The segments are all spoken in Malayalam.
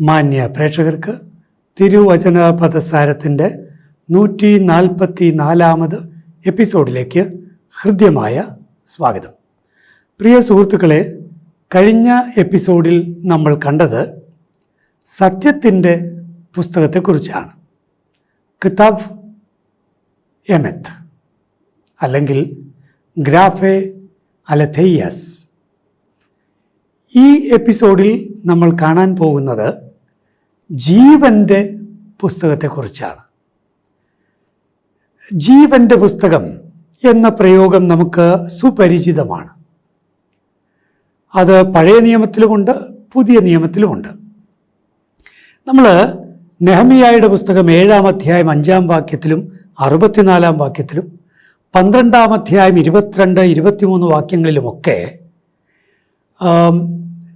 മാന്യ പ്രേക്ഷകർക്ക് തിരുവചന പദസാരത്തിന്റെ നൂറ്റി നാൽപ്പത്തി നാലാമത് എപ്പിസോഡിലേക്ക് ഹൃദ്യമായ സ്വാഗതം. പ്രിയ സുഹൃത്തുക്കളെ കഴിഞ്ഞ എപ്പിസോഡിൽ നമ്മൾ കണ്ടത് സത്യത്തിന്റെ പുസ്തകത്തെക്കുറിച്ചാണ്. കിതാബ് എമെത്ത് അല്ലെങ്കിൽ ഗ്രാഫെ അലഥെയ്യസ്. ഈ എപ്പിസോഡിൽ നമ്മൾ കാണാൻ പോകുന്നത് ജീവന്റെ പുസ്തകത്തെക്കുറിച്ചാണ്. ജീവന്റെ പുസ്തകം എന്ന പ്രയോഗം നമുക്ക് സുപരിചിതമാണ്. അത് പഴയ നിയമത്തിലുമുണ്ട് പുതിയ നിയമത്തിലുമുണ്ട്. നമ്മൾ നെഹമിയായുടെ പുസ്തകം ഏഴാം അധ്യായം അഞ്ചാം വാക്യത്തിലും അറുപത്തിനാലാം വാക്യത്തിലും പന്ത്രണ്ടാം അധ്യായം ഇരുപത്തിരണ്ട് ഇരുപത്തിമൂന്ന് വാക്യങ്ങളിലുമൊക്കെ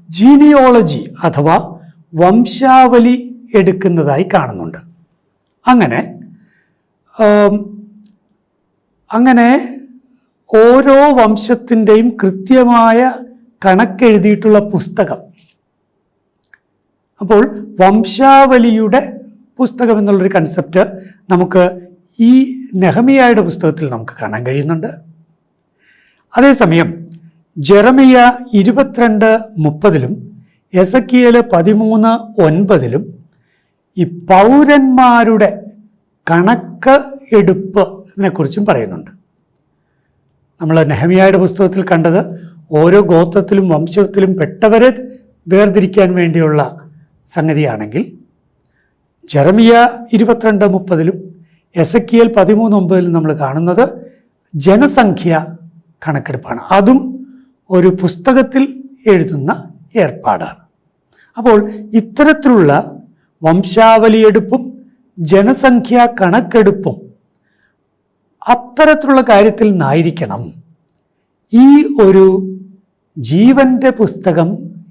ജീനിയോളജി അഥവാ വംശാവലി എടുക്കുന്നതായി കാണുന്നുണ്ട്. അങ്ങനെ അങ്ങനെ ഓരോ വംശത്തിന്റെയും കൃത്യമായ കണക്കെഴുതിയിട്ടുള്ള പുസ്തകം. അപ്പോൾ വംശാവലിയുടെ പുസ്തകം എന്നുള്ളൊരു കൺസെപ്റ്റ് നമുക്ക് ഈ നെഹമിയായുടെ പുസ്തകത്തിൽ നമുക്ക് കാണാൻ കഴിയുന്നുണ്ട്. അതേസമയം ജെറമിയ ഇരുപത്തിരണ്ട് മുപ്പതിലും എസക്കിയൽ പതിമൂന്ന് ഒൻപതിലും ഈ പൗരന്മാരുടെ കണക്ക് എടുപ്പ് ഇതിനെക്കുറിച്ചും പറയുന്നുണ്ട്. നമ്മൾ നെഹമിയായുടെ പുസ്തകത്തിൽ കണ്ടത് ഓരോ ഗോത്രത്തിലും വംശത്തിലും പെട്ടവരെ വേർതിരിക്കാൻ വേണ്ടിയുള്ള സംഗതിയാണെങ്കിൽ ജെറമിയ ഇരുപത്തിരണ്ട് മുപ്പതിലും എസക്കിയൽ പതിമൂന്ന് ഒമ്പതിലും നമ്മൾ കാണുന്നത് ജനസംഖ്യ കണക്കെടുപ്പാണ്. അതും ഒരു പുസ്തകത്തിൽ എഴുതുന്ന ഏർപ്പാടാണ്. അപ്പോൾ ഇത്തരത്തിലുള്ള വംശാവലിയെടുപ്പും ജനസംഖ്യാ കണക്കെടുപ്പും അത്തരത്തിലുള്ള കാര്യത്തിൽ നിന്നായിരിക്കണം ഈ ഒരു ജീവന്റെ പുസ്തകം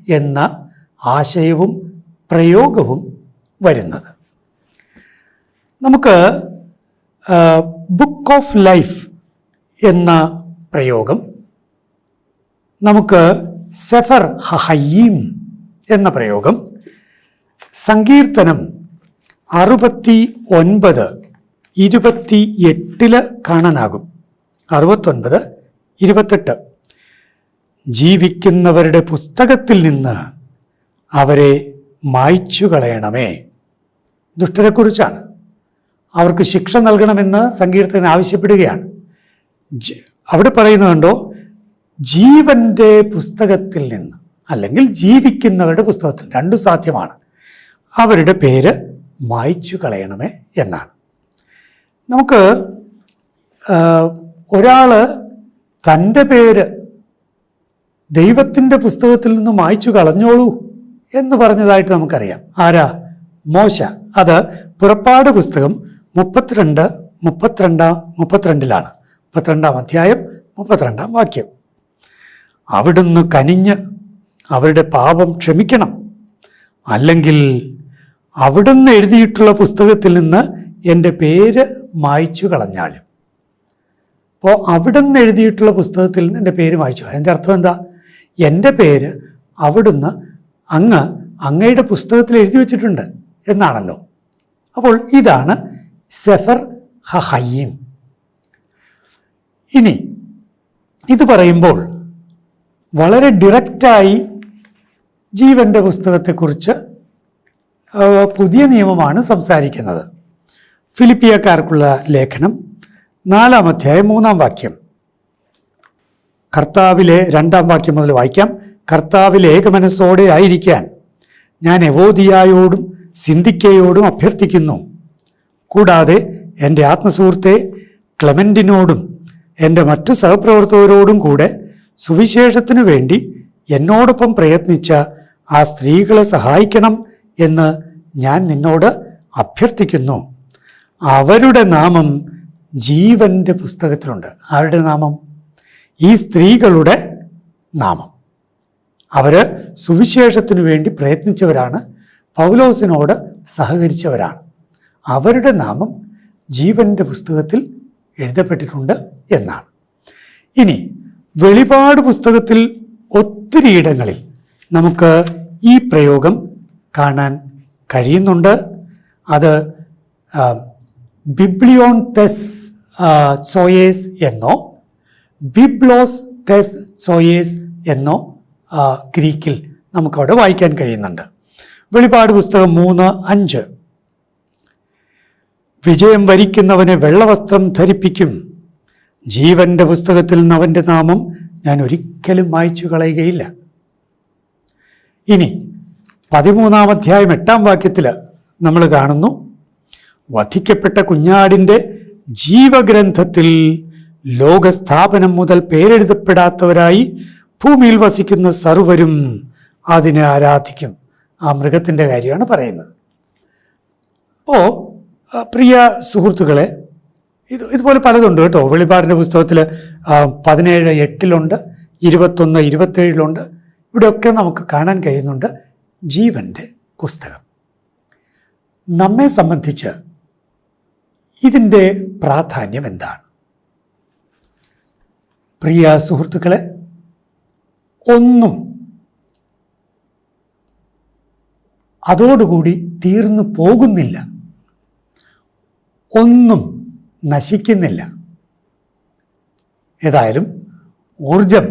എന്ന ആശയവും പ്രയോഗവും വരുന്നത്. നമുക്ക് ബുക്ക് ഓഫ് ലൈഫ് എന്ന പ്രയോഗം നമുക്ക് സെഫർ ഹഹയീം എന്ന പ്രയോഗം. സങ്കീർത്തനം അറുപത്തി ഒൻപത് ഇരുപത്തി എട്ടിൽ കാണാനാകും. അറുപത്തൊൻപത് ഇരുപത്തെട്ട്. ജീവിക്കുന്നവരുടെ പുസ്തകത്തിൽ നിന്ന് അവരെ മായ്ച്ചു കളയണമേ. ദുഷ്ടരെക്കുറിച്ചാണ്. അവർക്ക് ശിക്ഷ നൽകണമെന്ന് സങ്കീർത്തകൻ ആവശ്യപ്പെടുകയാണ്. അവിടെ അവിടെ പറയുന്നുണ്ടോ ജീവന്റെ പുസ്തകത്തിൽ നിന്ന് അല്ലെങ്കിൽ ജീവിക്കുന്നവരുടെ പുസ്തകത്തിൽ രണ്ടു സാധ്യമാണ്. അവരുടെ പേര് മായ്ച്ചു കളയണമേ എന്നാണ്. നമുക്ക് ഒരാൾ തന്റെ പേര് ദൈവത്തിന്റെ പുസ്തകത്തിൽ നിന്ന് മായ്ച്ചു കളഞ്ഞോളൂ എന്ന് പറഞ്ഞതായിട്ട് നമുക്കറിയാം. ആരാ? മോശ. അത് പുറപ്പാട് പുസ്തകം മുപ്പത്തിരണ്ട് മുപ്പത്തിരണ്ടാം മുപ്പത്തിരണ്ടിലാണ്. മുപ്പത്തിരണ്ടാം അധ്യായം മുപ്പത്തിരണ്ടാം വാക്യം. അവിടുന്ന് കനിഞ്ഞ് അവരുടെ പാപം ക്ഷമിക്കണം. അല്ലെങ്കിൽ അവിടുന്ന് എഴുതിയിട്ടുള്ള പുസ്തകത്തിൽ നിന്ന് എന്റെ പേര് മായ്ച്ചു കളഞ്ഞാലും. അപ്പോൾ അവിടുന്ന് എഴുതിയിട്ടുള്ള പുസ്തകത്തിൽ നിന്ന് എന്റെ പേര് മായ്ച്ചു അതിന്റെ അർത്ഥം എന്താ? എന്റെ പേര് അവിടുന്ന് അങ്ങ് അങ്ങയുടെ പുസ്തകത്തിൽ എഴുതി വച്ചിട്ടുണ്ട് എന്നാണല്ലോ. അപ്പോൾ ഇതാണ് സെഫർ ഹഹയ്യീം. ഇനി ഇത് പറയുമ്പോൾ വളരെ ഡിറക്റ്റായി ജീവന്റെ പുസ്തകത്തെക്കുറിച്ച് പുതിയ നിയമമാണ് സംസാരിക്കുന്നത്. ഫിലിപ്പിയക്കാർക്കുള്ള ലേഖനം നാലാം അധ്യായം മൂന്നാം വാക്യം. കർത്താവിലെ രണ്ടാം വാക്യം മുതൽ വായിക്കാം. കർത്താവിലെ ഏകമനസ്സോടെ ആയിരിക്കാൻ ഞാൻ എവോദിയായോടും സിന്ധിക്കയോടും അഭ്യർത്ഥിക്കുന്നു. കൂടാതെ എന്റെ ആത്മസുഹൃത്തെ ക്ലമന്റിനോടും എന്റെ മറ്റു സഹപ്രവർത്തകരോടും കൂടെ സുവിശേഷത്തിനു വേണ്ടി എന്നോടൊപ്പം പ്രയത്നിച്ച ആ സ്ത്രീകളെ സഹായിക്കണം എന്ന് ഞാൻ നിന്നോട് അഭ്യർത്ഥിക്കുന്നു. അവരുടെ നാമം ജീവന്റെ പുസ്തകത്തിലുണ്ട്. ആരുടെ നാമം? ഈ സ്ത്രീകളുടെ നാമം. അവർ സുവിശേഷത്തിനു വേണ്ടി പ്രയത്നിച്ചവരാണ്. പൗലോസിനോട് സഹകരിച്ചവരാണ്. അവരുടെ നാമം ജീവന്റെ പുസ്തകത്തിൽ എഴുതപ്പെട്ടിട്ടുണ്ട് എന്നാണ്. ഇനി വെളിപാട് പുസ്തകത്തിൽ ഒത്തിരി ഇടങ്ങളിൽ നമുക്ക് ഈ പ്രയോഗം കാണാൻ കഴിയുന്നുണ്ട്. അത് ബിബ്ലിയോൺ തെസ് ചോയേസ് എന്നോ ബിബ്ലോസ് തെസ് ചോയേസ് എന്നോ ഗ്രീക്കിൽ നമുക്കവിടെ വായിക്കാൻ കഴിയുന്നുണ്ട്. വെളിപാട് പുസ്തകം മൂന്ന് അഞ്ച്. വിജയം വരിക്കുന്നവനെ വെള്ളവസ്ത്രം ധരിപ്പിക്കും. ജീവന്റെ പുസ്തകത്തിൽ നിന്ന് അവന്റെ നാമം ഞാൻ ഒരിക്കലും വായിച്ചു കളയുകയില്ല. ഇനി പതിമൂന്നാം അധ്യായം എട്ടാം വാക്യത്തിൽ നമ്മൾ കാണുന്നു വധിക്കപ്പെട്ട കുഞ്ഞാടിന്റെ ജീവഗ്രന്ഥത്തിൽ ലോകസ്ഥാപനം മുതൽ പേരെഴുതപ്പെടാത്തവരായി ഭൂമിയിൽ വസിക്കുന്ന സർവരും അതിനെ ആരാധിക്കും. ആ മൃഗത്തിന്റെ കാര്യമാണ് പറയുന്നത്. അപ്പോൾ പ്രിയ സുഹൃത്തുക്കളെ ഇത് ഇതുപോലെ പലതുണ്ട് കേട്ടോ. വെളിപാടിന്റെ പുസ്തകത്തിൽ പതിനേഴ് എട്ടിലുണ്ട് ഇരുപത്തൊന്ന് ഇരുപത്തേഴിലുണ്ട്. ഇവിടെയൊക്കെ നമുക്ക് കാണാൻ കഴിയുന്നുണ്ട് ജീവന്റെ പുസ്തകം. നമ്മെ സംബന്ധിച്ച് ഇതിന്റെ പ്രാധാന്യം എന്താണ്? പ്രിയ സുഹൃത്തുക്കളെ ഒന്നും അതോടുകൂടി തീർന്നു പോകുന്നില്ല. ഒന്നും നശിക്കുന്നില്ല. ഏതായാലും ഊർജം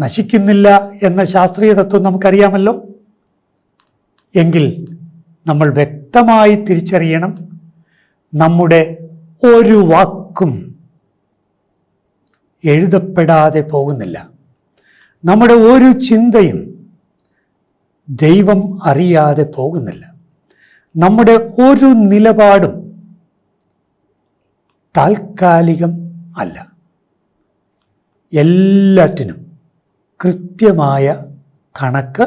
നശിക്കുന്നില്ല എന്ന ശാസ്ത്രീയ തത്വം നമുക്കറിയാമല്ലോ. എങ്കിൽ നമ്മൾ വ്യക്തമായി തിരിച്ചറിയണം നമ്മുടെ ഒരു വാക്കും എഴുതപ്പെടാതെ പോകുന്നില്ല. നമ്മുടെ ഒരു ചിന്തയും ദൈവം അറിയാതെ പോകുന്നില്ല. നമ്മുടെ ഒരു നിലപാടും താൽക്കാലികം അല്ല. എല്ലാറ്റിനും കൃത്യമായ കണക്ക്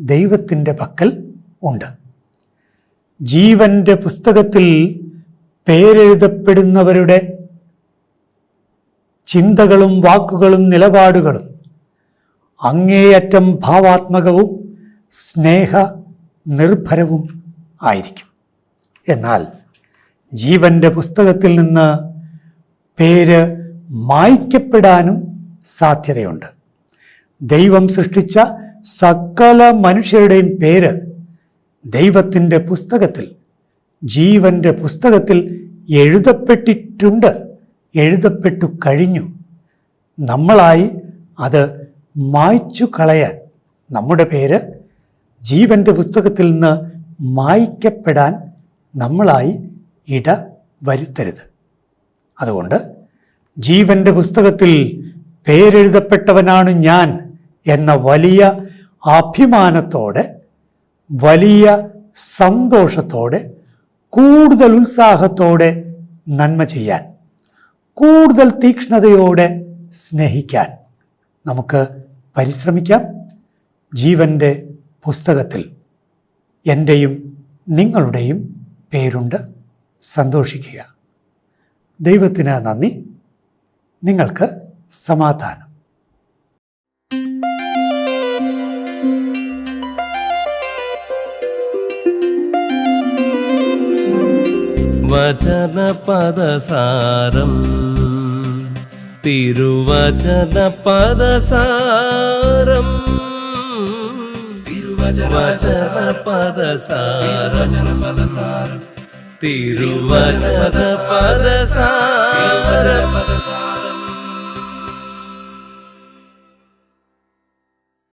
ദൈവത്തിന്റെ പക്കൽ ഉണ്ട്. ജീവന്റെ പുസ്തകത്തിൽ പേരെഴുതപ്പെടുന്നവരുടെ ചിന്തകളും വാക്കുകളും നിലപാടുകളും അങ്ങേയറ്റം ഭാവാത്മകവും സ്നേഹ നിർഭരവും ആയിരിക്കും. എന്നാൽ ജീവന്റെ പുസ്തകത്തിൽ നിന്ന് പേര് മായ്ക്കപ്പെടാനും സാധ്യതയുണ്ട്. ദൈവം സൃഷ്ടിച്ച സകല മനുഷ്യരുടെയും പേര് ദൈവത്തിന്റെ പുസ്തകത്തിൽ ജീവന്റെ പുസ്തകത്തിൽ എഴുതപ്പെട്ടിട്ടുണ്ട് എഴുതപ്പെട്ടു കഴിഞ്ഞു. നമ്മളായി അത് മായ്ച്ചു കളയാൻ നമ്മുടെ പേര് ജീവന്റെ പുസ്തകത്തിൽ നിന്ന് മായ്ക്കപ്പെടാൻ നമ്മളായി ഇട വരുത്തരുത്. അതുകൊണ്ട് ജീവന്റെ പുസ്തകത്തിൽ പേരെഴുതപ്പെട്ടവനാണ് ഞാൻ എന്ന വലിയ അഭിമാനത്തോടെ വലിയ സന്തോഷത്തോടെ കൂടുതൽ ഉത്സാഹത്തോടെ നന്മ ചെയ്യാൻ കൂടുതൽ തീക്ഷ്ണതയോടെ സ്നേഹിക്കാൻ നമുക്ക് പരിശ്രമിക്കാം. ജീവന്റെ പുസ്തകത്തിൽ എന്റെയും നിങ്ങളുടെയും പേരുണ്ട്. സന്തോഷിക്കുക. ദൈവത്തിന് നന്ദി. നിങ്ങൾക്ക് സമാധാനം. വചന പദസാരം തിരുവചന പദസാരം തിരുവചന വചനപദസാരം. തിരുവചനപദസാരം തിരുവചനപദസാരം. തിരുവചനപദസാരം